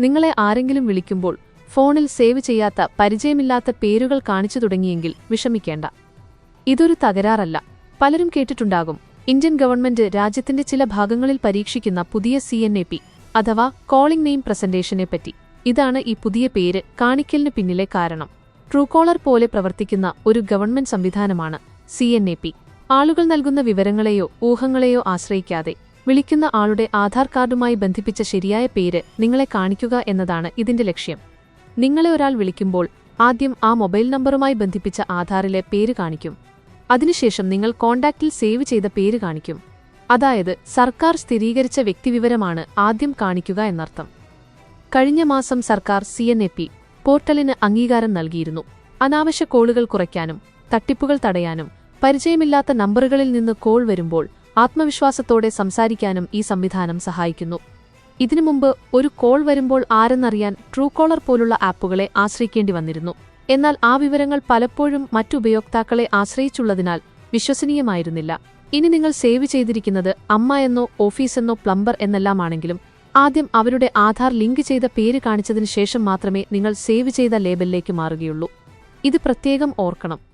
നിങ്ങളെ ആരെങ്കിലും വിളിക്കുമ്പോൾ ഫോണിൽ സേവ് ചെയ്യാത്ത പരിചയമില്ലാത്ത പേരുകൾ കാണിച്ചു തുടങ്ങിയെങ്കിൽ വിഷമിക്കേണ്ട. ഇതൊരു തകരാറല്ല. പലരും കേട്ടിട്ടുണ്ടാകും. ഇന്ത്യൻ ഗവൺമെന്റ് രാജ്യത്തിന്റെ ചില ഭാഗങ്ങളിൽ പരീക്ഷിക്കുന്ന പുതിയ സി എൻ എ പി അഥവാ കോളിംഗ് നെയിം പ്രസന്റേഷനെ പറ്റി. ഇതാണ് ഈ പുതിയ പേര് കാണിക്കലിന് പിന്നിലെ കാരണം. ട്രൂകോളർ പോലെ പ്രവർത്തിക്കുന്ന ഒരു ഗവൺമെന്റ് സംവിധാനമാണ് സി എൻ എ പി. ആളുകൾ നൽകുന്ന വിവരങ്ങളെയോ ഊഹങ്ങളെയോ ആശ്രയിക്കാതെ വിളിക്കുന്ന ആളുടെ ആധാർ കാർഡുമായി ബന്ധിപ്പിച്ച ശരിയായ പേര് നിങ്ങളെ കാണിക്കുക എന്നതാണ് ഇതിന്റെ ലക്ഷ്യം. നിങ്ങളെ ഒരാൾ വിളിക്കുമ്പോൾ ആദ്യം ആ മൊബൈൽ നമ്പറുമായി ബന്ധിപ്പിച്ച ആധാറിലെ പേര് കാണിക്കും. അതിനുശേഷം നിങ്ങൾ കോണ്ടാക്റ്റിൽ സേവ് ചെയ്ത പേര് കാണിക്കും. അതായത് സർക്കാർ സ്ഥിരീകരിച്ച വ്യക്തിവിവരമാണ് ആദ്യം കാണിക്കുക എന്നർത്ഥം. കഴിഞ്ഞ മാസം സർക്കാർ സി എൻ എ പി പോർട്ടലിന് അംഗീകാരം നൽകിയിരുന്നു. അനാവശ്യ കോളുകൾ കുറയ്ക്കാനും തട്ടിപ്പുകൾ തടയാനും പരിചയമില്ലാത്ത നമ്പറുകളിൽ നിന്ന് കോൾ വരുമ്പോൾ ആത്മവിശ്വാസത്തോടെ സംസാരിക്കാനും ഈ സംവിധാനം സഹായിക്കുന്നു. ഇതിനു മുമ്പ് ഒരു കോൾ വരുമ്പോൾ ആരെന്നറിയാൻ ട്രൂകോളർ പോലുള്ള ആപ്പുകളെ ആശ്രയിക്കേണ്ടി വന്നിരുന്നു. എന്നാൽ ആ വിവരങ്ങൾ പലപ്പോഴും മറ്റു ഉപയോക്താക്കളെ ആശ്രയിച്ചുള്ളതിനാൽ വിശ്വസനീയമായിരുന്നില്ല. ഇനി നിങ്ങൾ സേവ് ചെയ്തിരിക്കുന്നത് അമ്മ എന്നോ ഓഫീസെന്നോ പ്ലംബർ എന്നെല്ലാമാണെങ്കിലും ആദ്യം അവരുടെ ആധാർ ലിങ്ക് ചെയ്ത പേര് കാണിച്ചതിന് ശേഷം മാത്രമേ നിങ്ങൾ സേവ് ചെയ്ത ലേബലിലേക്ക് മാറുകയുള്ളൂ. ഇത് പ്രത്യേകം ഓർക്കണം.